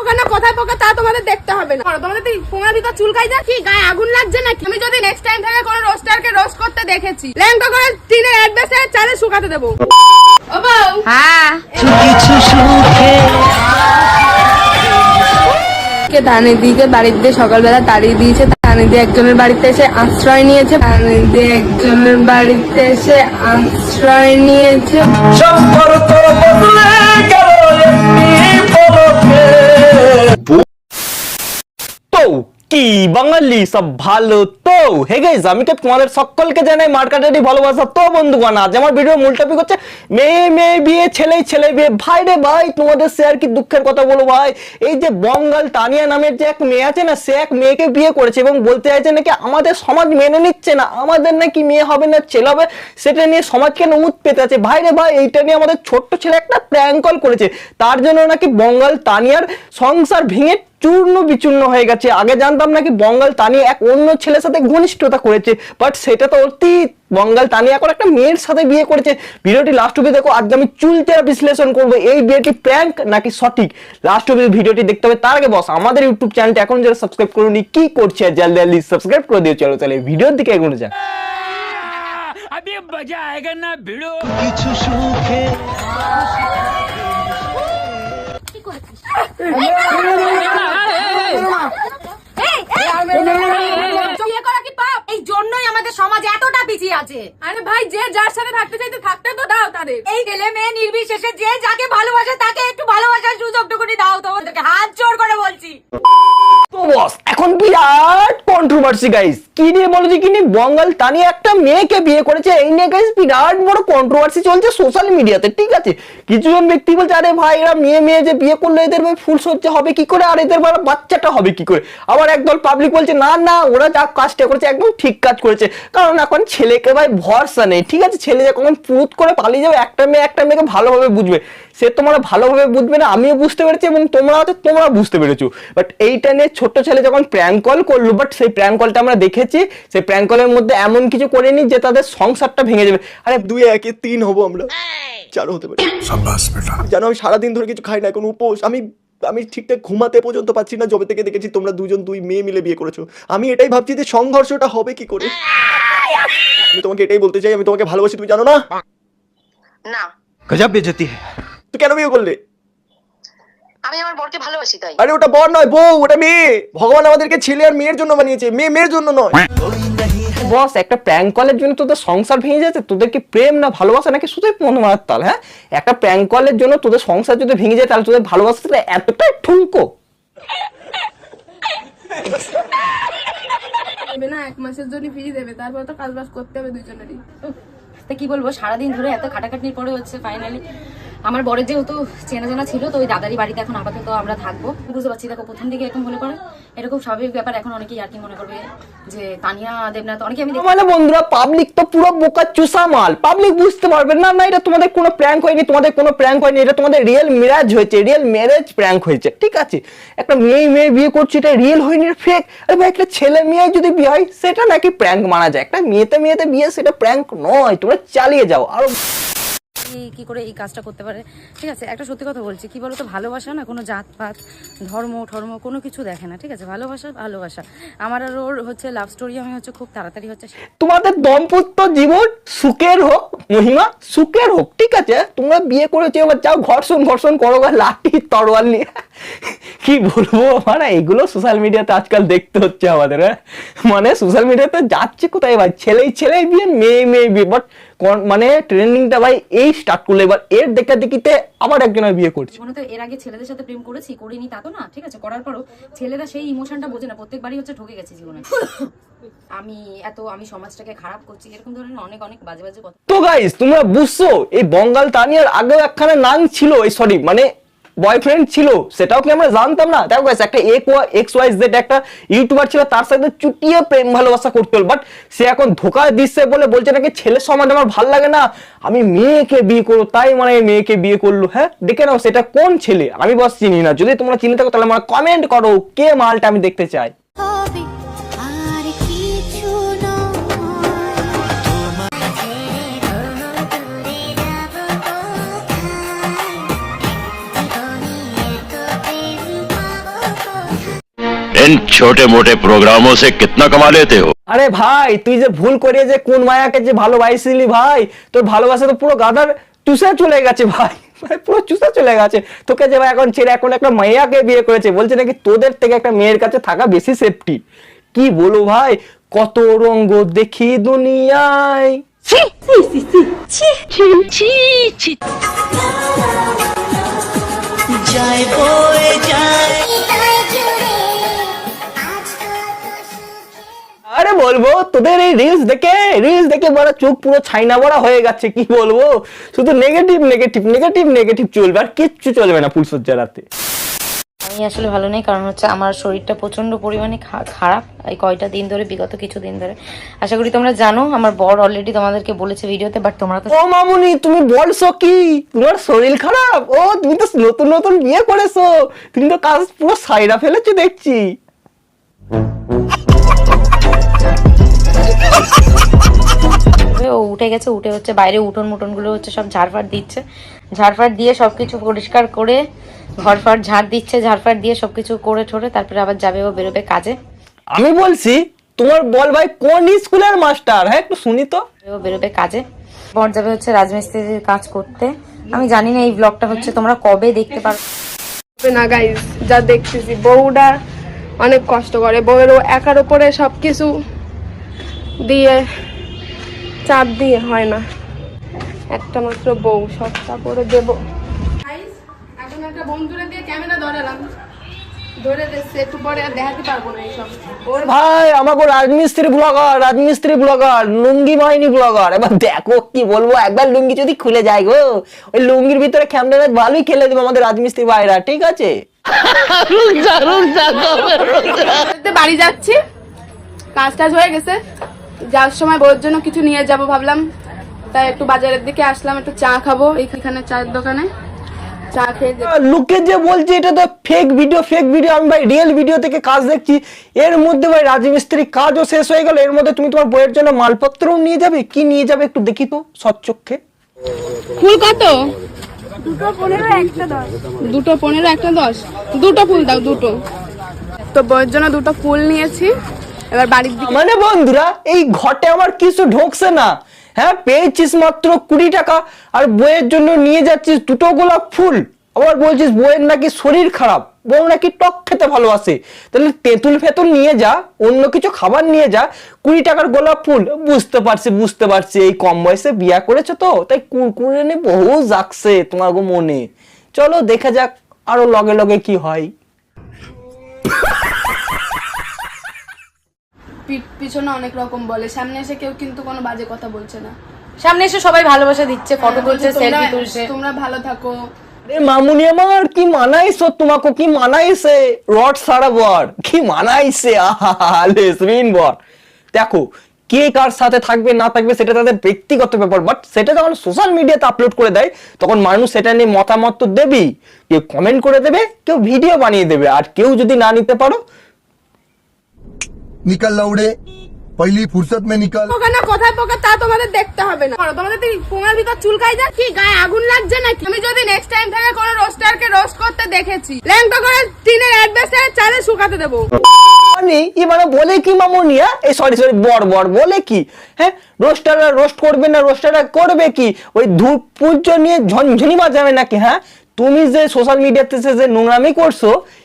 ওখানে কোথায় পোকা তা তোমাদের দেখতে হবে না। তোমাদের তো ফোনের ভিতর চুলকাই যা কি গায়ে আগুন লাগছে নাকি? আমি যদি নেক্সট টাইম থেকে কোনো রোস্টারকে রোস্ট করতে দেখেছি ল্যাংটা করে টিনের অ্যাডভেসে চালে শুকাতে দেবো। ও বউ। হ্যাঁ। কে বাড়িতে সকালবেলা তাড়িয়ে দিয়েছে তানিদি একজনের বাড়িতে এসে আশ্রয় নিয়েছে তানিদি একজনের বাড়িতে এসে আশ্রয় নিয়েছে। কি? বাঙালি সব ভালো তো? হে গাইস আমি কে তোমাদের সকলকে জানাই মার্কেটারি ভালোবাসা তো, বন্ধুগণ? আজ আমার ভিডিও মূল টপিক হচ্ছে মেয়ে মেয়ে বিয়ে, ছেলে ছেলে বিয়ে। ভাই রে ভাই, তোমাদের সে আর কি দুঃখের কথা বলো ভাই? এই যে বঙ্গাল তানিয়া নামের যে এক মেয়ে আছে না, সে এক মেয়েকে বিয়ে করেছে এবং বলতে চাইছে নাকি আমাদের সমাজ মেনে নিচ্ছে না, আমাদের নাকি মেয়ে হবে না, ছেলে হবে, সেটা নিয়ে সমাজ কেন উৎ পেতে আছে? ভাই রে ভাই, এইটা নিয়ে আমাদের ছোট্ট ছেলে একটা প্র্যাঙ্ক কল করেছে। তার জন্য নাকি বঙ্গাল তানিয়ার সংসার ভেঙে চূর্ণ বিচূর্ণ হয়ে গেছে আগে জানতাম নাকি বঙ্গাল তানিয়া এক অন্য ছেলের সাথে ঘনিষ্ঠতা করেছে বাট সেটা তো অতীত বঙ্গাল তানিয়া এখন একটা মেয়ের সাথে বিয়ে করেছে ভিডিওটি লাস্ট অব্দি দেখো আজকে আমি চুলচেরা বিশ্লেষণ করবো এই বিয়েটি প্র্যাঙ্ক নাকি সঠিক লাস্ট অব্দি ভিডিওটি দেখতে হবে তার আগে বস আমাদের ইউটিউব চ্যানেলটা এখন যারা সাবস্ক্রাইব করুনি কি করছে জলদি জলদি সাবস্ক্রাইব করে দিও চলো তাহলে ভিডিওর দিকে এগোনো যাক अभी मजा आएगा ना भिड़ो বিয়ে করা কি পাপ এই জন্যই আমাদের সমাজ এতটা পিছিয়ে আছে আরে ভাই যে যার সাথে থাকতে থাকতে তো দাও তাদের এই ছেলে মেয়ে নির্বিশেষে যে যাকে ভালোবাসে তাকে একটু ভালোবাসার সুযোগটুকুনি দাও তোমাদেরকে হাত জোর করে বলছি তো বস এখন বিরাট কন্ট্রোভার্সি গাইস কি নিয়ে বলো যে, কি নিয়ে? বঙ্গাল তানিয়া একটা মেয়েকে বিয়ে করেছে। এই নিয়ে গাইস বিরাট বড় কন্ট্রোভার্সি চলছে সোশ্যাল মিডিয়াতে ঠিক আছে? কিছুজন ব্যক্তি বলছে, আরে ভাই, এরা মেয়ে মেয়ে যে বিয়ে করলে, এদের ভাই ফুল সজ্জা হবে কি করে? আর এদের বাচ্চাটা হবে কি করে? আবার একদল পাবলিক বলছে, না না, ওরা যা কাজটা করেছে, একদম ঠিক কাজ করেছে। কারণ এখন ছেলেকে ভাই ভরসা নেই, ঠিক আছে? ছেলে যখন পুত করে পালিয়ে যাবে, একটা মেয়ে একটা মেয়েকে ভালোভাবে বুঝবে। সে তোমরা ভালোভাবে বুঝবে না আমিও বুঝতে পেরেছি এবং তোমরা হয়তো তোমরা বুঝতে পেরেছ। বাট এইটা নিয়ে ছোট্ট ছেলে যখন প্র্যাঙ্ক কল করল বাট সেই প্র্যাঙ্ক কলটা আমরা দেখেছি সেই প্র্যাঙ্ক কলের মধ্যে এমন কিছু করেনি যে তাদের সংসারটা ভেঙে যাবে। আরে দুই একে তিন হব আমরা। চালু হতে পারি। জানো আমি সারাদিন ধরে কিছু খাই না এখন উপোস। আমি আমি ঠিকঠাক ঘুমাতে পর্যন্ত পাচ্ছি না জবে থেকে দেখেছি তোমরা দুজন দুই মেয়ে মিলে বিয়ে করেছ। আমি এটাই ভাবছি যে সংঘর্ষটা হবে কি করে? আমি তোমাকে এটাই বলতে চাই আমি তোমাকে ভালোবাসি তুমি জানো না? না। গজব বেজতি হ্যায় কেন বিয়ে করলে? আমি আমার বরকে ভালোবাসি তাই। আরে ওটা বর নয় বউ ওটা মেয়ে। ভগবান আমাদেরকে ছেলে আর মেয়ের জন্য বানিয়েছে মেয়ে মেয়ের জন্য নয়। বস একটা প্র্যাঙ্ক কলের জন্য তোদের সংসার ভেঙে যাচ্ছে তোদের কি প্রেম না ভালোবাসা নাকি শুধুই মন মারার তাল হ্যাঁ? একটা প্র্যাঙ্ক কলের জন্য তোদের সংসার যদি ভেঙে যায় তাহলে তোদের ভালোবাসাটা এতটাই ঠুনকো। দেবে না এক মাসের জন্য ফ্রি দেবে তারপর তো কাজ বাজ করতে হবে দুজনেরই। তা কি বলব সারাদিন ধরে এত খাটাখাটনির পরে হচ্ছে ফাইনালি আমার বরের যেহেতু চেনা জানা ছিল তো ওই দাদারি বাড়িতে এখন আপাতত আমরা থাকব। বুঝতে পারছি দেখো প্রথম দিকে এরকম মনে করে। এরকম স্বাভাবিক ব্যাপার এখন অনেকেই আর কি মনে করবে যে তানিয়া দেবনাথ অনেকে আমি মানে বন্ধুরা পাবলিক তো পুরো বোকা চুষা মাল। পাবলিক বুঝতে পারবে না না এটা তোমাদের কোনো প্র্যাঙ্ক হয়নি তোমাদের কোনো প্র্যাঙ্ক হয়নি এটা তোমাদের রিয়েল ম্যারেজ হয়েছে রিয়েল ম্যারেজ প্র্যাঙ্ক হয়েছে ঠিক আছে? একটা মেয়ে মেয়ে বিয়ে করছে এটা রিয়েল হয়নি ফেক আরে ভাই একটা ছেলে মেয়ে যদি বিয়ে হয় সেটা নাকি প্র্যাঙ্ক মানা যায়। একটা মেয়েতে মেয়েতে বিয়ে সেটা প্র্যাঙ্ক নয় তোমরা চালিয়ে যাও। আরও কি- কি করে এই কাজটা করতে পারে। ঠিক আছে, একটা সত্যি কথা বলছি, কি বলতো, ভালোবাসা না কোনো জাত পাত ধর্ম ধর্ম কোনো কিছু দেখে না, ঠিক আছে? ভালোবাসা ভালোবাসা। আমার আর ওর হচ্ছে লাভ স্টোরি আমি হচ্ছে খুব তাড়াতাড়ি হচ্ছে তোমাদের দম্পত্য জীবন সুখের হোক, মহিমা, সুখের হোক, ঠিক আছে? তোমরা বিয়ে করেছ, এবার যাও ঘর্ষণ ঘর্ষণ করো বা লাঠি, তরোয়াল নিয়ে। কি বলব মানে এগুলো সোশ্যাল মিডিয়াতে আজকাল দেখতে হচ্ছে আমাদের হ্যাঁ? মানে সোশ্যাল মিডিয়াতে যাচ্ছে কোথায়? ভাই ছেলেই ছেলেই বিয়ে, মেয়ে মেয়ে বিয়ে বাট মানে ট্রেন্ডিংটা ভাই এই স্টার্ট করল। এবার এর দেখা দেখিতে আবার একজনের বিয়ে করছে। মনে তো এর আগে ছেলেদের সাথে প্রেম করেছি করিনি তা তো না ঠিক আছে? করার পরও ছেলেরা সেই ইমোশনটা বোঝে না প্রত্যেকবারই হচ্ছে ঠকে গেছে জীবনে। আমি এত আমি সমাজটাকে খারাপ করছি এরকম ধরনের অনেক অনেক বাজে বাজে কথা। তো গাইস তোমরা বুঝছ এই বঙ্গাল তানিয়ার আগেও একখানে নাম ছিল এই সরি মানে বয়ফ্রেন্ড ছিল, সেটাও কি আমরা জানতাম না? দেখো গাইস একটা এক এক্স ওয়াই জেড একটা ইউটিউবার ছিল, তার সাথে চুটিয়ে প্রেম ভালোবাসা করতে বাট সে এখন ধোকা দিচ্ছে বলে বলছে নাকি ছেলের সমাজ আমার ভালো লাগে না। আমি মেয়েকে বিয়ে করব, তাই মানে মেয়েকে বিয়ে করল হ্যাঁ? দেখে নাও সেটা কোন ছেলে? আমি বস চিনি না। যদি তোমরা চিনি থাকো তাহলে আমার কমেন্ট করো, কে মালটা আমি দেখতে চাই? इन छोटे मोटे प्रोग्रामों से कितना कमा लेते हो আরে ভাই তুই যে ভুল করে যে কোন মায়াকে যে ভালোবাসিলি ভাই তোর ভালোবাসা তো পুরো গাদার চুষে চলে গেছে ভাই ভাই পুরো চুষে চলে গেছে তোকে যে ভাই এখন ছেড়ে এখন একটা মাইয়াকে বিয়ে করেছে বলছে নাকি তোদের থেকে একটা মেয়ের কাছে থাকা বেশি সেফটি কি বলো ভাই কত রঙ্গ দেখি দুনিয়ায় আরে বলব তোদের এই রিলস দেখে রিলস দেখে বড় চোখ পুরো ছাইনা বড়া হয়ে গেছে কি বলব? শুধু নেগেটিভ নেগেটিভ নেগেটিভ নেগেটিভ চলবে আর কিচ্ছু চলবে না ফুলসজ্জা রাতে আমি আসলে ভালো নেই কারণ হচ্ছে আমার শরীরটা প্রচণ্ড পরিমাণে খারাপ এই কয়টা দিন ধরে বিগত কিছু দিন ধরে। আশা করি তোমরা জানো আমার বর অলরেডি তোমাদেরকে বলেছে ভিডিওতে বাট তোমরা তো ও মামুনি তুমি বলছো কি? তোমার শরীর খারাপ? ও তুমি তো নতুন নতুন বিয়ে করেছ। তুমি তো কাজ পুরো সাইরা ফেলেছো দেখছি। উঠে গেছে উঠে হচ্ছে বাইরে উঠোন মুটনগুলো হচ্ছে সব ঝাড়ফাড় দিচ্ছে। ঝাড়ফাড় দিয়ে সবকিছু পরিষ্কার করে ঘরফাট ঝাড় দিচ্ছে ঝাড়ফাড় দিয়ে সবকিছু করে ঠোরে তারপরে আবার যাবে ও বেরোবে কাজে। আমি বলছি তোমার বল ভাই কোন স্কুলের মাস্টার? হ্যাঁ একটু শুনি তো। ও বেরোবে কাজে। বর যাবে হচ্ছে রাজমিস্ত্রির কাজ করতে। আমি জানি না এই ব্লগটা হচ্ছে তোমরা কবে দেখতে পারো। হবে না গাইজ যা দেখতেছি বউটা অনেক কষ্ট করে। বউয়ের ও একার উপরে সব কিছু দিয়ে চাপ দিয়ে হয় না। একটা মাত্র বউ সবটা করে দেবো। এখন একটা বন্ধুরে দিয়ে ক্যামেরা ধরালাম ভাই আমাকে রাজমিস্ত্রি ব্লগার রাজমিস্ত্রি ব্লগার লুঙ্গি বাহিনী ব্লগার। এবার দেখো কি বলব একবার লুঙ্গি যদি খুলে যায় গো ওই লুঙ্গির ভিতরে ক্যামেরা ভালোই খেলে দেবে আমাদের রাজমিস্ত্রি ভাইরা ঠিক আছে? বাড়ি যাচ্ছি কাজ টাজ হয়ে গেছে। যাওয়ার সময় বউয়ের জন্য কিছু নিয়ে যাব ভাবলাম। তাই একটু বাজারের দিকে আসলাম একটু চা খাব এইখানে চায়ের দোকানে। চা খেয়ে যে- লোকে যে বলছে এটা তো ফেক ভিডিও ফেক ভিডিও আমি ভাই রিয়েল ভিডিও থেকে কাজ দেখছি। এর মধ্যে ভাই রাজমিস্ত্রি কাজও শেষ হয়ে গেল এর মধ্যে তুমি তোমার বইয়ের জন্য মালপত্রও নিয়ে যাবে? কি নিয়ে যাবে একটু দেখি তো সচ্চক্ষে ফুল কত? দুটো পনেরো একটা দশ। দুটো পনেরো একটা দশ। দুটো ফুল দাও দুটো। তো বউয়ের জন্য দুটো ফুল নিয়েছি। এবার বাড়ির দিকে মানে বন্ধুরা, এই ঘটে আমার কিছু ঢোকছে না। হ্যাঁ পেয়েছিস মাত্র কুড়ি টাকা, আর বইয়ের জন্য নিয়ে যাচ্ছিস দুটো গোলাপ ফুল। আবার বলছিস বইয়ের নাকি শরীর খারাপ, বউ নাকি টক খেতে ভালোবাসে। তাহলে তেঁতুল ফেতুল নিয়ে যা, অন্য কিছু খাবার নিয়ে যা, কুড়ি টাকার গোলাপ ফুল। বুঝতে পারছি বুঝতে পারছি, এই কম বয়সে বিয়া করেছ তো, তাই কুরকুরে নিয়ে বহু জাগছে তোমার গো মনে। চলো, দেখা যাক আরও লগে লগে কি হয়। পিছনে অনেক রকম বলে। সামনে এসে কেউ কিন্তু কোনো বাজে কথা বলছে না। সামনে এসে সবাই ভালোবাসা দিচ্ছে ফটো তুলছে সেলফি তুলছে। তোমরা ভালো থাকো। আরে মামুনি আমার কি মানাইছো তোমাকে? কি মানাইছে? রড সারা বর কি মানাইছে? আহা লেসবিন বর। দেখো কে কার সাথে থাকবে না থাকবে সেটা তাদের ব্যক্তিগত ব্যাপার বাট সেটা যখন সোশ্যাল মিডিয়াতে আপলোড করে দেয় তখন মানুষ সেটা নিয়ে মতামত তো দেবেই। কেউ কমেন্ট করে দেবে কেউ ভিডিও বানিয়ে দেবে। আর কেউ যদি না নিতে পারো নিকাল লাউড়ে পহলি ফুরসত মে নিকাল ওখানে কোথায় পোকা তা তোমাদের দেখতে হবে না। তোমাদের তুই পোঙার ভিতর চুলকাই যা কি গায়ে আগুন লাগছে নাকি? আমি যদি নেক্সট টাইম থেকে কোনো রোস্টারকে রোস্ট করতে দেখেছি ল্যাংটা করে টিনের অ্যাডভেস্টারে চালে শুকাতে দেবো। মানে ই মানে বলে কি মামুনিয়া হ্যাঁ? এই সরি সরি বর বর বলে কি? হ্যাঁ? রোস্টাররা রোস্ট করবে না রোস্টাররা করবে কি? ওই ধূপ পুজো নিয়ে ঝনঝনি বাজাবে নাকি হ্যাঁ? তুমি যে সোশ্যাল মিডিয়াতে যে নোংরামি করছ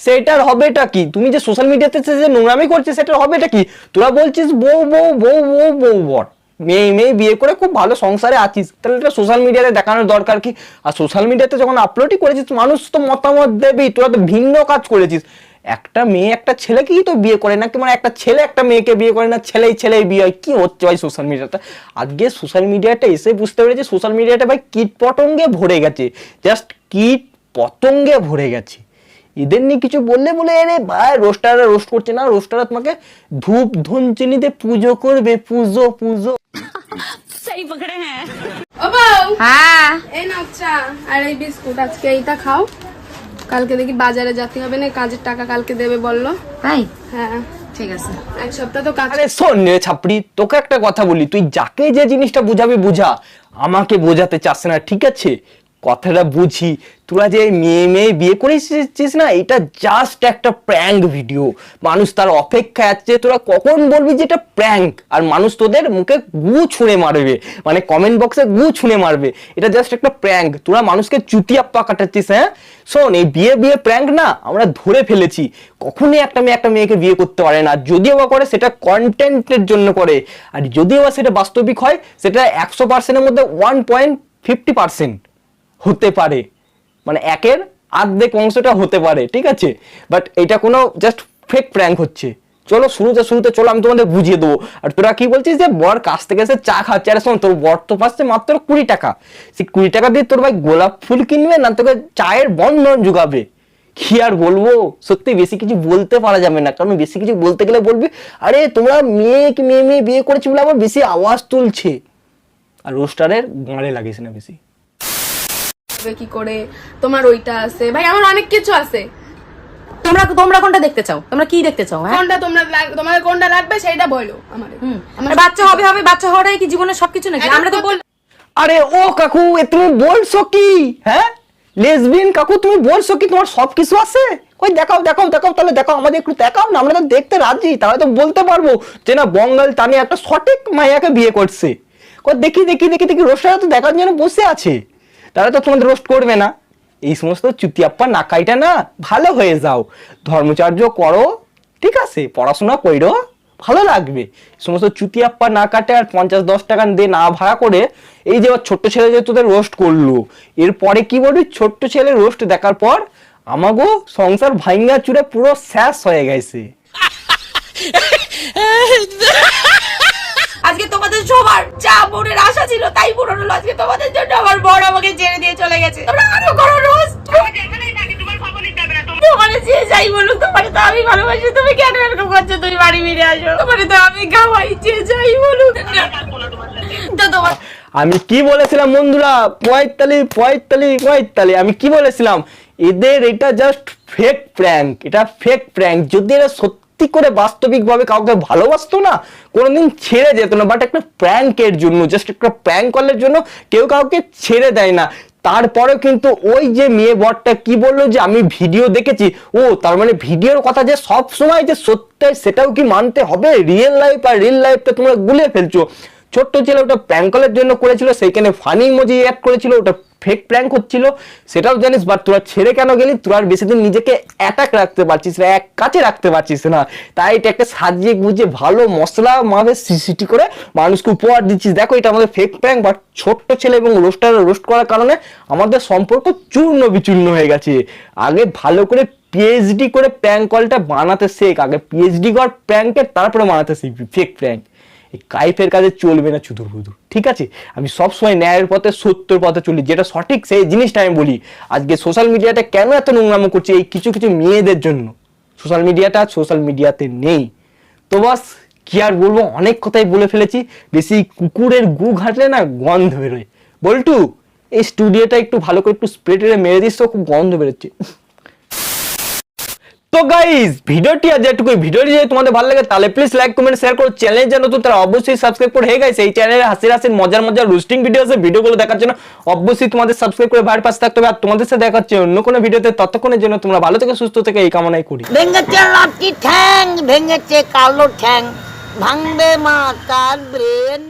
সেটার হবেটা কি? তুমি যে সোশ্যাল মিডিয়াতে সে যে নোংরামি করছ, সেটার হবেটা কি? তোরা বলছিস বউ বউ বউ বউ বউ, বর। মেয়ে মেয়ে বিয়ে করে খুব ভালো সংসারে আছিস। তাহলে এটা সোশ্যাল মিডিয়াতে দেখানোর দরকার কি? আর সোশ্যাল মিডিয়াতে যখন আপলোডই করেছিস, মানুষ তো মতামত দেবেই, তোরা তো ভিন্ন কাজ করেছিস। একটা মেয়ে, একটা ছেলেকেই তো বিয়ে করে না কি মানে একটা ছেলে একটা মেয়েকে বিয়ে করে না, ছেলেই ছেলেই বিয়ে হয়। কী হচ্ছে ভাই সোশ্যাল মিডিয়াতে আজকে সোশ্যাল মিডিয়াটা এসে বুঝতে পেরেছি সোশ্যাল মিডিয়াটা ভাই কীট পতঙ্গে ভরে গেছে। জাস্ট কীট পতঙ্গে ভরে গেছে। এদের নিয়ে কিছু বললে বলে এরে ভাই রোস্টাররা রোস্ট করছে না রোস্টাররা তোমাকে ধূপ ধুনচিনিতে পুজো করবে পুজো পুজো। ও বউ! হ্যাঁ। এই নাও চা আর এই বিস্কুট আজকে এইটা খাও। কালকে দেখি বাজারে যেতে হবে না কাজের টাকা কালকে দেবে বলল। তাই? হ্যাঁ। ঠিক আছে। এক সপ্তাহ তো কাজ আরে শোন রে ছাপড়ি তোকে একটা কথা বলি তুই যাকে যে জিনিসটা বুঝাবি বুঝা আমাকে বোঝাতে চাস না ঠিক আছে? কথাটা বুঝি। তোরা যে মেয়ে মেয়ে বিয়ে করে এসেছিস না, এটা জাস্ট একটা প্র্যাঙ্ক ভিডিও মানুষ তার অপেক্ষায় আছে, তোরা কখন বলবি যে এটা প্র্যাঙ্ক আর মানুষ তোদের মুখে গু ছুঁড়ে মারবে মানে কমেন্ট বক্সে গু ছুঁড়ে মারবে। এটা জাস্ট একটা প্র্যাঙ্ক তোরা মানুষকে চুতিয়াপ্পা কাটাচ্ছিস হ্যাঁ? শোন, এই বিয়ে বিয়ে প্র্যাঙ্ক না আমরা ধরে ফেলেছি। কখনই একটা মেয়ে একটা মেয়েকে বিয়ে করতে পারে না। যদিও বা করে, সেটা কন্টেন্টের জন্য করে। আর যদিও বা সেটা বাস্তবিক হয়, সেটা একশো পার্সেন্টের মধ্যে ওয়ান পয়েন্ট ফিফটি পার্সেন্ট হতে পারে। মানে একের আর্ধেক অংশটা হতে পারে, ঠিক আছে? বাট এটা কোনো জাস্ট ফেক প্র্যাঙ্ক হচ্ছে। চলো শুরুতে শুরুতে চলো, আমি তোমাদের বুঝিয়ে দেবো। আর তোরা কি বলছিস যে, বর কাছ থেকে এসে চা খাচ্ছে? আরে শোন, তোর বর তো পাচ্ছে মাত্র কুড়ি টাকা। সেই কুড়ি টাকা দিয়ে তোর ভাই গোলাপ ফুল কিনবে না তোকে চায়ের বন্ধন যোগাবে? কি আর বলব? সত্যি বেশি কিছু বলতে পারা যাবে না। কারণ বেশি কিছু বলতে গেলে বলবি, আরে, তোমরা মেয়ে কি, মেয়ে মেয়ে বিয়ে করেছি? বলে আবার বেশি আওয়াজ তুলছে। আর রোস্টারের গাঁড়ে লাগিস না বেশি। কি করে? তোমার ওইটা আছে। ভাই আমার অনেক কিছু আছে। তোমরা তোমরা কোনটা দেখতে চাও? তোমরা কি দেখতে চাও হ্যাঁ? কোনটা তোমরা কোনটা লাগবে সেইটা বলো আমার। বাচ্চা হবে হবে বাচ্চা হওয়াটাই কি জীবনের সবকিছু নাকি? আমরা তো বল আরে ও কাকু এ তুমি বলছো কি? হ্যাঁ? লেসবিয়ান কাকু তুমি বলছো কি? তোমার সব কিছু আছে? কই দেখাও দেখাও দেখাও তাহলে দেখাও আমাদের একটু দেখাও না আমরা তো দেখতে রাজি তাহলে তো বলতে পারব যে না বঙ্গাল তানি একটা সঠিক মাইয়াকে বিয়ে করছে। কই দেখি দেখি দেখি দেখি রোস্টাররা তো দেখার জন্য বসে আছে। তাহলে তো তোমাদের রোস্ট করবে না। এই সমস্ত চুতিয়াপ্পা নাকাইটা না, ভালো হয়ে যাও। ধর্মচার্য করো, ঠিক আছে, পড়াশোনা কইরো ভালো লাগবে। সমস্ত চুতিয়াপ্পা না কাটে আর পঞ্চাশ দশ টাকা দিয়ে না ভাড়া করে এই যে ছোট্ট ছেলে যে তোদের রোস্ট করল, এরপরে কি বলবি ছোট্ট ছেলে রোস্ট দেখার পর আমাগো সংসার ভাঙ্গা চুরে পুরো শেষ হয়ে গেছে। আজকে তোমাদের সবার যা মনের আশা ছিল তাই পূরণ হলো। আজকে তোমাদের জন্য আমার বড় আমাকে জেনে দিয়ে চলে গেছে। তোমরা আরও করো রোস্ট তোমার যে যাই বলুক তোমার তো আমি ভালোবাসি। তুমি কেন এরকম করছ? তুমি বাড়ি ফিরে আসো। তোমার তো আমি খাওয়াই যে যাই বলুক। তো তোমার আমি কি বলেছিলাম বন্ধুরা? পঁয়তাল্লিশ পঁয়তাল্লিশ পঁয়তাল্লিশ। আমি কি বলেছিলাম? এদের এটা জাস্ট ফেক প্র্যাঙ্ক এটা ফেক প্র্যাঙ্ক যদি এরা সত্যি করে বাস্তবিকভাবে কাউকে ভালোবাসতো না, কোনোদিন ছেড়ে যেত না। বাট একটা প্র্যাঙ্কের জন্য জাস্ট একটা প্র্যাঙ্ক কলের জন্য কেউ কাউকে ছেড়ে দেয় না। তারপরেও কিন্তু ওই যে মেয়ে বরটা কি বলল যে, আমি ভিডিও দেখেছি। ও, তার মানে ভিডিওর কথা যে সব সময় যে সত্য, সেটাও কি মানতে হবে? রিয়েল লাইফ আর রিয়েল লাইফটা তোমরা গুলিয়ে ফেলছো। ছোট্ট ছেলে ওটা প্র্যাঙ্ক করার জন্য করেছিল, সেইখানে ফানি ইমোজি অ্যাড করেছিল, ওটা ফেক প্র্যাঙ্ক হচ্ছিল, সেটাও জানিস বাট তোরা ছেড়ে কেন গেলি? তোরা আর বেশি দিন নিজেকে অ্যাটাক রাখতে পারছিস না, এক কাছে রাখতে পারছিস না। তাই এটা একটা সাজিয়ে গুজিয়ে ভালো মশলা মাবে সিসিটি করে মানুষকে উপহার দিচ্ছিস। দেখো, এটা আমাদের ফেক প্র্যাঙ্ক বাট ছোট্ট ছেলে এবং রোস্টার রোস্ট করার কারণে আমাদের সম্পর্ক চূর্ণ বিচূর্ণ হয়ে গেছে। আগে ভালো করে পিএইচডি করে প্র্যাঙ্ক কলটা বানাতে শেখ, আগে পিএইচডি কর প্র্যাঙ্কের তারপরে বানাতে শিখবি ফেক প্র্যাঙ্ক এই কাইফের কাজে চলবে না চুদুর বুদুর ঠিক আছে? আমি সবসময় ন্যায়ের পথে, সত্যের পথে চলি, যেটা সঠিক সেই জিনিসটা আমি বলি। আজকে সোশ্যাল মিডিয়াটা কেন এত নোংরামো করছে এই কিছু কিছু মেয়েদের জন্য? সোশ্যাল মিডিয়াটা সোশ্যাল মিডিয়াতে নেই। তো বাস কি আর বলব? অনেক কথাই বলে ফেলেছি। বেশি কুকুরের গু ঘাটলে না গন্ধ বেরোয়। বল্টু, এই স্টুডিওটা একটু ভালো করে একটু স্প্রে মেরে দিস তো, খুব গন্ধ বেরোচ্ছে। তো গাইস ভিডিওটি আজ এটুকু ভিডিওটি যদি তোমাদের ভালো লাগে, তাহলে প্লিজ লাইক কমেন্ট শেয়ার করো। চ্যানেল যেন তো তারা অবশ্যই সাবস্ক্রাইব করে। হয়ে গেছে এই চ্যানেলে হাসির হাসির, মজার মজার রোস্টিং ভিডিও আছে ভিডিওগুলো দেখার জন্য অবশ্যই তোমাদের সাবস্ক্রাইব করে বাইরের পাশে থাকতে হবে। আর তোমাদের সাথে দেখা হচ্ছে অন্য কোনো ভিডিওতে ততক্ষণের জন্য তোমরা ভালো থেকে, সুস্থ থেকে, এই কামনাই করি। ভেঙেছে লাঠি ঠ্যাং, ভেঙেছে কালো ঠ্যাং, ভাঙবে মা তার ব্রেন